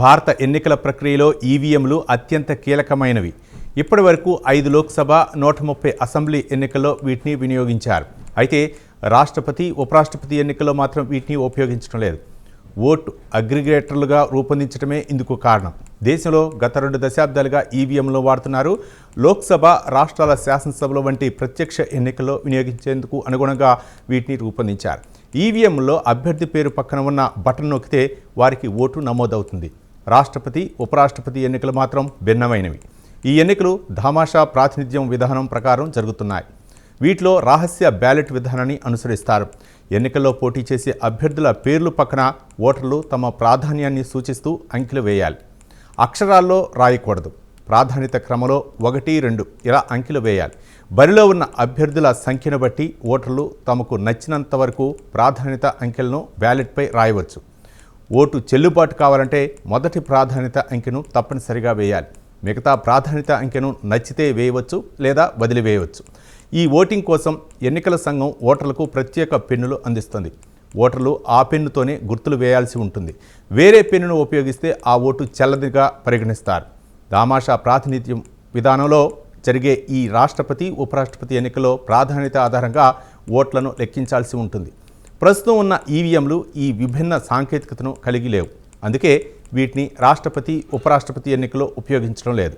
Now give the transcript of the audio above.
భారత ఎన్నికల ప్రక్రియలో ఈవీఎంలు అత్యంత కీలకమైనవి. ఇప్పటి వరకు ఐదు లోక్సభ నూట ముప్పై అసెంబ్లీ ఎన్నికల్లో వీటిని వినియోగించారు. అయితే రాష్ట్రపతి ఉపరాష్ట్రపతి ఎన్నికల్లో మాత్రం వీటిని ఉపయోగించడం లేదు. ఓటు అగ్రిగేటర్లుగా రూపొందించడమే ఇందుకు కారణం. దేశంలో గత రెండు దశాబ్దాలుగా ఈవీఎంలు వాడుతున్నారు. లోక్సభ రాష్ట్రాల శాసనసభల వంటి ప్రత్యక్ష ఎన్నికల్లో వినియోగించేందుకు అనుగుణంగా వీటిని రూపొందించారు. ఈవీఎంలో అభ్యర్థి పేరు పక్కన ఉన్న బటన్ నొక్కితే వారికి ఓటు నమోదవుతుంది. రాష్ట్రపతి ఉపరాష్ట్రపతి ఎన్నికలు మాత్రం భిన్నమైనవి. ఈ ఎన్నికలు ధామాషా ప్రాతినిధ్యం విధానం ప్రకారం జరుగుతున్నాయి. వీటిలో రహస్య బ్యాలెట్ విధానాన్ని అనుసరిస్తారు. ఎన్నికల్లో పోటీ చేసే అభ్యర్థుల పేర్లు పక్కన ఓటర్లు తమ ప్రాధాన్యాన్ని సూచిస్తూ అంకెలు వేయాలి. అక్షరాల్లో రాయకూడదు. ప్రాధాన్యత క్రమంలో ఒకటి రెండు ఇలా అంకెలు వేయాలి. బరిలో ఉన్న అభ్యర్థుల సంఖ్యను బట్టి ఓటర్లు తమకు నచ్చినంత వరకు ప్రాధాన్యత అంకెలను బ్యాలెట్పై రాయవచ్చు. ఓటు చెల్లుబాటు కావాలంటే మొదటి ప్రాధాన్యత అంకెను తప్పనిసరిగా వేయాలి. మిగతా ప్రాధాన్యత అంకెను నచ్చితే వేయవచ్చు లేదా వదిలివేయవచ్చు. ఈ ఓటింగ్ కోసం ఎన్నికల సంఘం ఓటర్లకు ప్రత్యేక పెన్నులు అందిస్తుంది. ఓటర్లు ఆ పెన్నుతోనే గుర్తులు వేయాల్సి ఉంటుంది. వేరే పెన్నును ఉపయోగిస్తే ఆ ఓటు చెల్లదిగా పరిగణిస్తారు. దామాషా ప్రాతినిధ్యం విధానంలో జరిగే ఈ రాష్ట్రపతి ఉపరాష్ట్రపతి ఎన్నికల్లో ప్రాధాన్యత ఆధారంగా ఓట్లను లెక్కించాల్సి ఉంటుంది. ప్రస్తుతం ఉన్న ఈవీఎంలు ఈ విభిన్న సాంకేతికతను కలిగి లేవు. అందుకే వీటిని రాష్ట్రపతి ఉపరాష్ట్రపతి ఎన్నికల్లో ఉపయోగించడం లేదు.